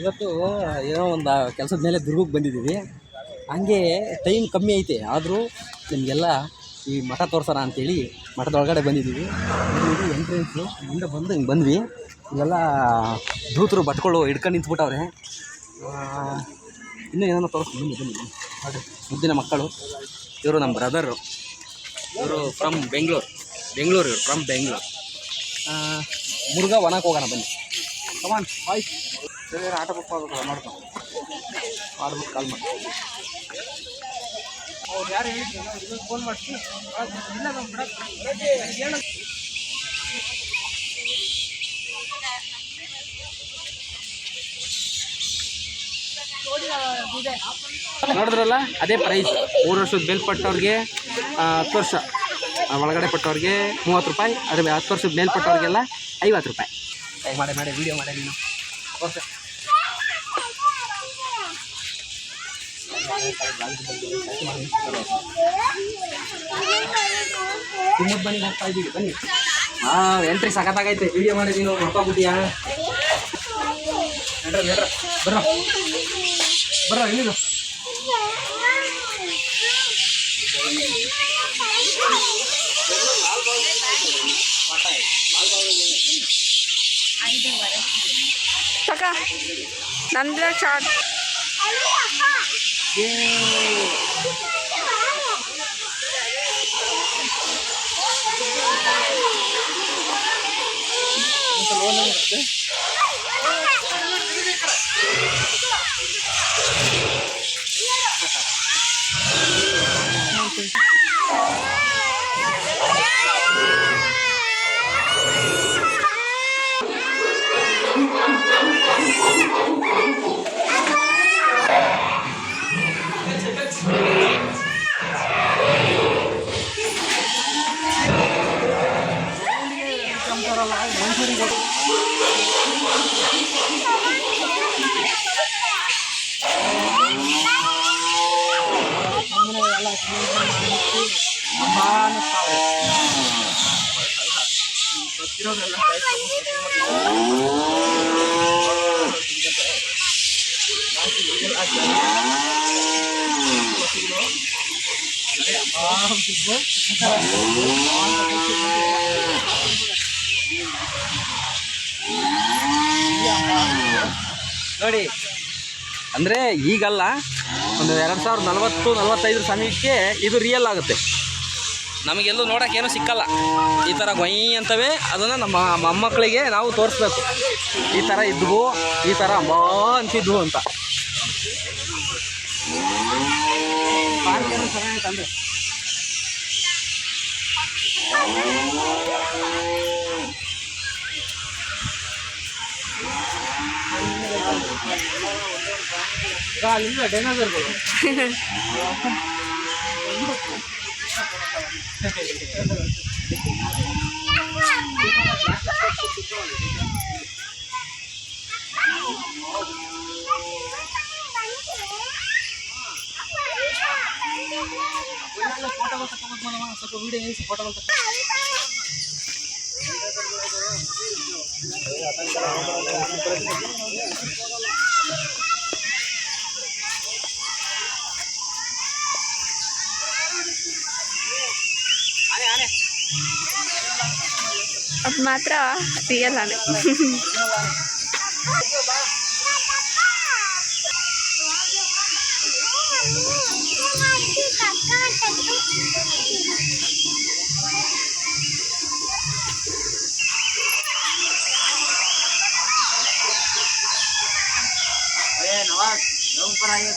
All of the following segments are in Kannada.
ಇವತ್ತು ಏನೋ ಒಂದು ಕೆಲಸದ ಮೇಲೆ ದುರ್ಗಕ್ಕೆ ಬಂದಿದ್ದೀವಿ. ಹಂಗೆ ಟೈಮ್ ಕಮ್ಮಿ ಐತೆ. ಆದರೂ ನಿಮಗೆಲ್ಲ ಈ ಮಠ ತೋರ್ಸೋಣ ಅಂತೇಳಿ ಮಠದೊಳಗಡೆ ಬಂದಿದ್ದೀವಿ. ಇದು ಎಂಟ್ರೆನ್ಸು ಮುಂದೆ ಬಂದು ಹಿಂಗೆ ಬಂದ್ವಿ. ಇಲ್ಲೆಲ್ಲ ದೂತರು ಬಟ್ಗಳು ಹಿಡ್ಕೊಂಡು ನಿಂತ್ಬಿಟ್ಟವ್ರೆ. ಇನ್ನೂ ಏನೋ ತೋರಿಸ್ತೀನಿ. ಬನ್ನಿ. ಮುದ್ದಿನ ಮಕ್ಕಳು. ಇವರು ನಮ್ಮ ಬ್ರದರು ಇವರು ಫ್ರಮ್ ಬೆಂಗಳೂರು ಬೆಂಗಳೂರು ಇವರು ಫ್ರಮ್ ಬೆಂಗಳೂರು ಮುರುಘಾ ವನಕ್ಕೆ ಹೋಗೋಣ, ಬನ್ನಿ. ಕಮಾನ್ ಬಾಯ್ ಸರಿ, ಆಟ ಬುಕ್ ಮಾಡ್ಬೇಕು ಮಾಡ್ತಾನೆ ಮಾಡ್ಬಿಟ್ಟು ಕಾಲ್ ಮಾಡಿ. ಯಾರು ಹೇಳಿದ್ರು ಫೋನ್ ಇಲ್ಲ ನಮ್ಮ ಹೇಳ ನೋಡಿದ್ರಲ್ಲ? ಅದೇ ಪ್ರೈಸ್ ಮೂರು ವರ್ಷದ ಮೇಲ್ಪಟ್ಟವ್ರಿಗೆ ಪಟ್ಟವ್ರಿಗೆ ಹತ್ತು ವರ್ಷ. ಒಳಗಡೆ ಪಟ್ಟವ್ರಿಗೆ ಮೂವತ್ತು ರೂಪಾಯಿ, ಅದ್ರ ಹತ್ತು ವರ್ಷದ ಮೇಲ್ಪಟ್ಟವ್ರಿಗೆಲ್ಲ ಐವತ್ತು ರೂಪಾಯಿ. ಮಾಡಿ ಮಾಡಿ ವೀಡಿಯೋ ಮಾಡಿ ನೀನು. ತಿಮ್ಮದ್ ಬನ್ನಿ ಹೋಗ್ತಾ ಇದ್ದೀವಿ ಬನ್ನಿ ಹಾಂ ಎಂಟ್ರಿ ಸಖತ್ತಾಗೈತೆ ವಿಡಿಯೋ ಮಾಡಿ ನೀನು ಮಕ್ಕೋಗ್ಬಿಟ್ಟಿಯಾ ನಡ್ರ ನಡ್ರ ಬರ್ರ থাকা ডান দিলে ছাড় ನೋಡಿ, ಅಂದರೆ ಈಗಲ್ಲ ಒಂದು ಎರಡು ಸಾವಿರದ ನಲವತ್ತು, ನಲವತ್ತೈದರ ಸಮಯಕ್ಕೆ ಇದು ರಿಯಲ್ ಆಗುತ್ತೆ. ನಮಗೆಲ್ಲೂ ನೋಡೋಕ್ಕೇನೂ ಸಿಕ್ಕಲ್ಲ. ಈ ಥರ ಗೊಯ್ ಅಂತವೇ ಅದನ್ನು ನಮ್ಮ ಮೊಮ್ಮಕ್ಕಳಿಗೆ ನಾವು ತೋರಿಸ್ಬೇಕು. ಈ ಥರ ಇದ್ವು, ಈ ಥರ ಬಾ ಅಂತಿದ್ವು ಅಂತ. लीर बो ಸ್ವಲ್ಪ ವಿಡಿಯೋ ನಿಲ್ಲಿಸಿ ಫೋಟೋಗಳು ಅದು ಮಾತ್ರ ರಿಯಲ್ ಆನೆ Bueno, va, vamos para allá.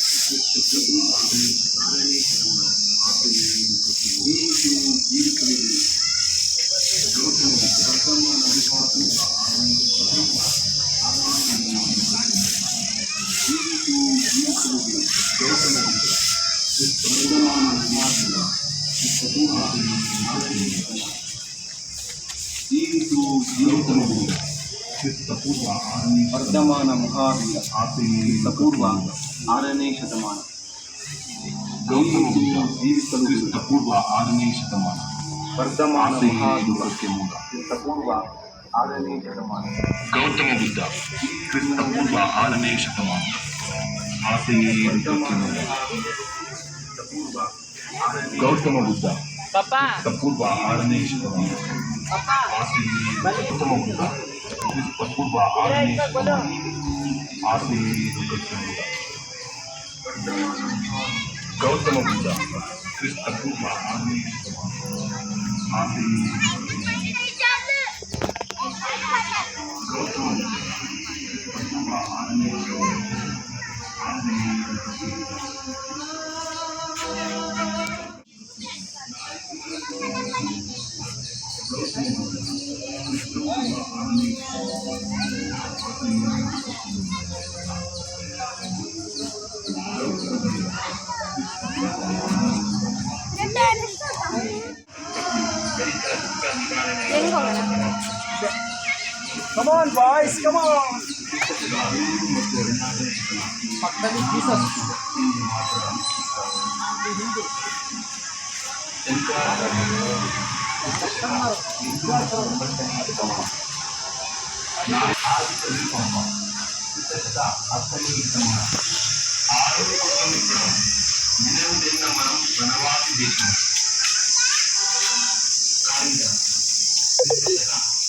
Vardhaman Mahavir आते सपूर्वांग ಆರನೇ ಶತಮಾನ ಜೀವಿಸಲು ಕ್ರಿಸ್ತಪೂರ್ವ ಆರನೇ ಶತಮಾನ ವರ್ಧಮಾನ ಮಹಾವೀರ ಕ್ರಿಸ್ತಪೂರ್ವ ಆರನೇ ಶತಮಾನ ಗೌತಮ ಬುದ್ಧ ಕ್ರಿಸ್ತಪೂರ್ವ ಆರನೇ ಶತಮಾನ ಆಸೆಯೇ ಗೌತಮ ಬುದ್ಧ ಕ್ರಿಸ್ತಪೂರ್ವ ಆರನೇ ಶತಮಾನ ಆಸೆಯೇ ಗೌತಮ ಬುದ್ಧ ಕ್ರಿಸ್ತಪೂರ್ವ ಆರನೇ ಶತಮಾನ ಆಸೆಯೇ ಗೌತಮ ಬುದ್ಧ ಕ್ರಿಸ್ತಪೂರ್ವ ಆರನೇ ಶತಮಾನ ಆಸೆಯೇ Gautama Buddha on, boys. Come on. Pagdali, Jesus. నిలవదిన్న మనం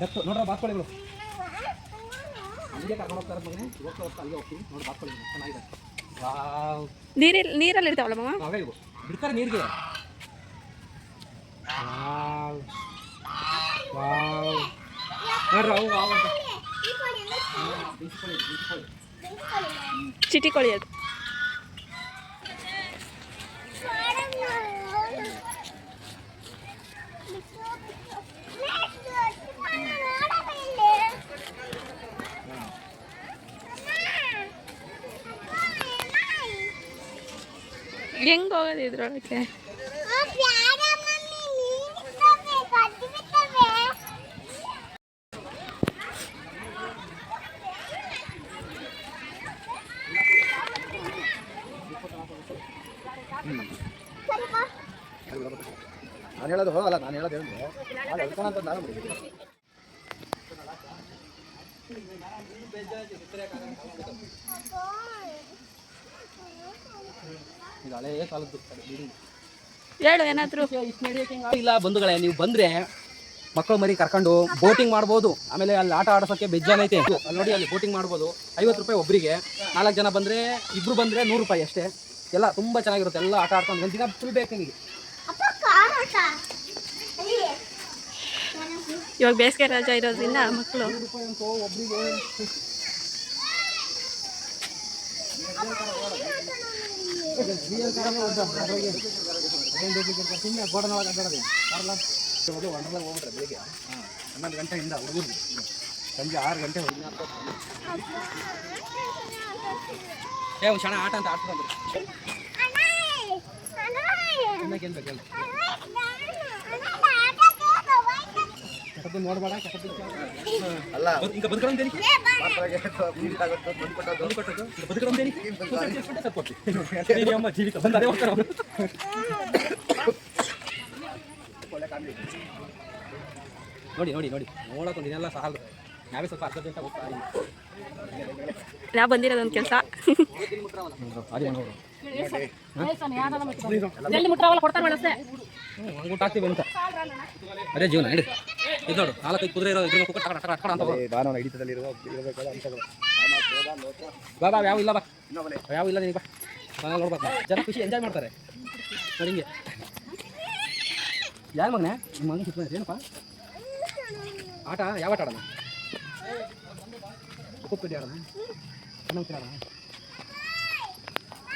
ಡಕ್ಟು ನೋಡ್ರ ಬಾತ್ಕೋಳಿಗಳು. ಅಲ್ಲಿಗೆ ಕರ್ಕೊಂಡು ಹೋಗ್ತಾರೆ ಮಗನೇ ಹೋಗ್ತಾ ಹೋಗ್ತಾ ಅಲ್ಲಿಗೆ ಹೋಗ್ತೀವಿ ನೋಡಿ ಬಾತ್ಕೊಳ್ಳಿ ಚೆನ್ನಾಗಿದೆ ವಾವ್ ನೀರಿಲ್ ನೀರಲ್ಲಿ ಇರ್ತಾವಲ್ಲ ಮಾಮ ಅವೇ ಇವು ಬಿಡ್ತಾರೆ ನೀರಿಗೆ ವಾವ್ ವಾವ್ ನೋಡ್ರಿ ಅವು ವಾವ್ ಅಂತ ಹಾ, ಬೀಸ್ಕೊಳ್ಳಿ, ಬೀಸ್ಕೊಳ್ಳಿ. ಚಿಟಿ ಕೋಳಿ ಅದು ಹೆಂಗ್ ಹೋಗೋದು ಇದ್ರೊಳಕ್ಕೆ ನಾನು ಹೇಳೋದು ಹೋಗಲ್ಲ ನಾನು ಹೇಳೋದು ಹೇಳಿದ್ರೆ ಅದು ಹೇಳ್ಕೊಳಂತ ನಾನು. ಇದು ಹಳೇ ಕಾಲದ್ದು ಬಿಲ್ಡಿಂಗ್ ಹೇಳು ಏನಾದ್ರು. ಇಲ್ಲ ಬಂಧುಗಳೇ ನೀವು ಬಂದ್ರೆ ಮಕ್ಕಳು ಮರಿ ಕರ್ಕೊಂಡು ಬೋಟಿಂಗ್ ಮಾಡ್ಬೋದು. ಆಮೇಲೆ ಅಲ್ಲಿ ಆಟ ಆಡ್ಸೋಕ್ಕೆ ಬೆಜ್ಜಾನ ಐತೆ. ಅಲ್ಲಿ ನೋಡಿ ಅಲ್ಲಿ ಬೋಟಿಂಗ್ ಮಾಡ್ಬೋದು. ಐವತ್ತು ರೂಪಾಯಿ ಒಬ್ಬರಿಗೆ ನಾಲ್ಕು ಜನ ಬಂದರೆ ಇಬ್ಬರು ಬಂದರೆ ನೂರು ರೂಪಾಯಿ ಅಷ್ಟೇ. ಎಲ್ಲ ತುಂಬ ಚೆನ್ನಾಗಿರುತ್ತೆ. ಎಲ್ಲ ಆಟ ಆಡ್ಕೊಂಡು ಒಂದು ದಿನ ಫುಲ್ ಬೇಕು ನಿಮಗೆ. ಇವಾಗ ಬೇಸಿಗೆ ರಜಾ ಇರೋದ್ರಿಂದ ಮಕ್ಕಳು. ಒಬ್ಬರಿಗೆ ಮೊದಲು ವಂಡರ್ಲಾಗ್ ಹೋಗ್ಬಿಟ್ರೆ ಬೆಳಿಗ್ಗೆ ಹನ್ನೊಂದು ಗಂಟೆಯಿಂದ ಹುಡುಗರು ಸಂಜೆ ಆರು ಗಂಟೆ ಏ ಒಂದು ಕ್ಷಣ ಆಟ ಅಂತ ಆಡ್ಸ್ಕೊಂಡು ಇನ್ನಕ್ಕೆ ಏನು ಅಲ್ಲ. ಈಗ ಅಮ್ಮ ಜೀವಿತ. ಹೋಗ್ತಾರೆ. ನೋಡಿ ನೋಡಿ ನೋಡಿ. ಸಾಲದು. ನಾವೇ ಸ್ವಲ್ಪ ಅರ್ಧ ಗಂಟೆ ಹೋಗ್ತಾ ನಾ ಬಂದಿರೋದೊಂದು ಕೆಲಸ. ಅಂತ. ಅದೇ ಜೀವನ ಹೇಳಿ ಇದು ನೋಡು ನಾಲ್ಕೈದು ಕುದುರೆ ಇರೋ ಇದ್ರ ಕುಕ್ಕ ಟಕ ಟಕ ಅಂತ ಹೋಗು. ಬಾ ಬಾ ಯಾವ ಇಲ್ಲ ಬಾ. ಯಾವ ಇಲ್ಲ ನೀನು ಬಾ. ಬಾ ನೋಡ್ಬೇಕು ಜನ ಖುಷಿ ಎಂಜಾಯ್ ಮಾಡ್ತಾರೆ. ನೋಡಿ ಹಿಂಗೆ. ಯಾರ ಮಗನೇ? ನಿಮ್ಮ ಮಗನ ಸುತ್ತ ಏನಪ್ಪ ಆಟ ಯಾವ ಆಟ ಆಡೋಣ ಕುಕ್ಕಡಿ ಆಡೋಣ ಅನ್ನಂಕಿ ಆಡೋಣ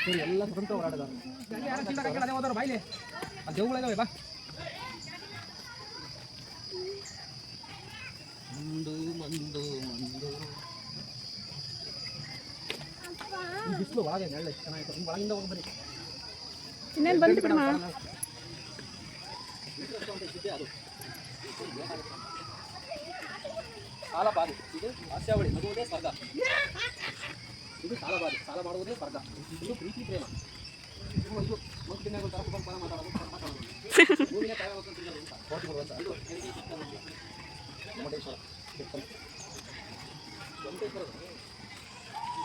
ಸರಿ ಎಲ್ಲ ಸ್ವತಂತ್ರ ಓಡಾಡೋದು ಬಾಯ್ಲಿ ಆ ದೇವುಗಳಿದಾವೆ ಬಾ ಮಂದು ಮಂದು ಮಂದು ಈ ಬಿಸಿಲು ಒಳಗೆ ಎಷ್ಟು ಚೆನ್ನಾಗಿತ್ತು ಹಿಂಗೆ ಒಳಗಿಂದ ಹೋಗಿ ಬನ್ನಿ. ಇನ್ನೇನು ಬಂದು ಬಿಡಮ್ಮ ಸಾಲ ಬಾರಿ. ಇದು ಹಾಸ್ಯಾವಳಿ ಮದುವುದೇ ಸ್ವರ್ಗ. ಇದು ಸಾಲ ಬಾರಿ. ಸಾಲ ಮಾಡುವುದೇ ಸ್ವರ್ಗ. ಇದು ಪ್ರೀತಿ ಪ್ರೇಮ. ಇದು ಒಂಥರ ಕುಟುಂಬ ಪರ ಮಾತಾಡೋದು ಮಾತಾಡೋದು ಕಾಯಿ ಇದು ವೆಂಕಟೇಶ್ವರ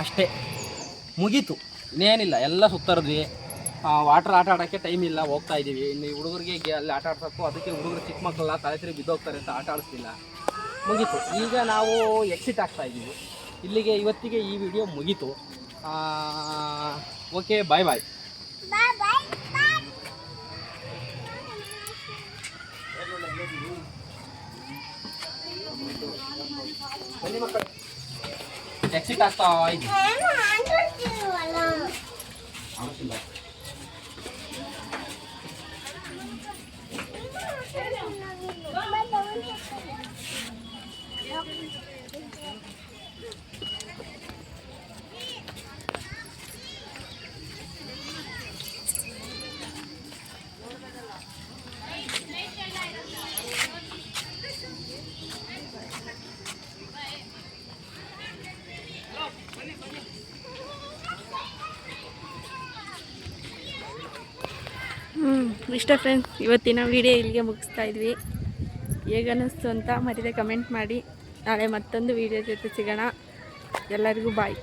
ಅಷ್ಟೇ. ಮುಗೀತು. ಇನ್ನೇನಿಲ್ಲ ಎಲ್ಲ ಸುತ್ತರಿದ್ವಿ. ವಾಟರ್ ಆಟ ಆಡೋಕ್ಕೆ ಟೈಮ್ ಇಲ್ಲ ಹೋಗ್ತಾ ಇದ್ದೀವಿ. ಇನ್ನು ಈ ಹುಡುಗರಿಗೆ ಅಲ್ಲಿ ಆಟ ಆಡ್ಸೋಕ್ಕೂ ಅದಕ್ಕೆ ಹುಡುಗರು ಚಿಕ್ಕ ಮಕ್ಕಳೆಲ್ಲ ತಲೆ ತಿರುಗಿ ಬಿದ್ದೋಗ್ತಾರೆ ಅಂತ ಆಟ ಆಡಿಸ್ತಿಲ್ಲ ಮುಗೀತು. ಈಗ ನಾವು ಎಕ್ಸಿಟ್ ಆಗ್ತಾ ಇದ್ದೀವಿ. ಇಲ್ಲಿಗೆ ಇವತ್ತಿಗೆ ಈ ವಿಡಿಯೋ ಮುಗೀತು. ಓಕೆ ಬಾಯ್ ಬಾಯ್ ชื่อตาซอย แขนหางก็เสือเลย ಇಷ್ಟ ಫ್ರೆಂಡ್ಸ್ ಇವತ್ತಿನ ವಿಡಿಯೋ ಇಲ್ಲಿಗೆ ಮುಗಿಸ್ತಾ ಇದ್ವಿ. ಹೇಗನ್ನಿಸ್ತು ಅಂತ ಮರಿದೆ ಕಮೆಂಟ್ ಮಾಡಿ. ನಾಳೆ ಮತ್ತೊಂದು ವಿಡಿಯೋ ಜೊತೆ ಸಿಗೋಣ. ಎಲ್ಲರಿಗೂ ಬಾಯ್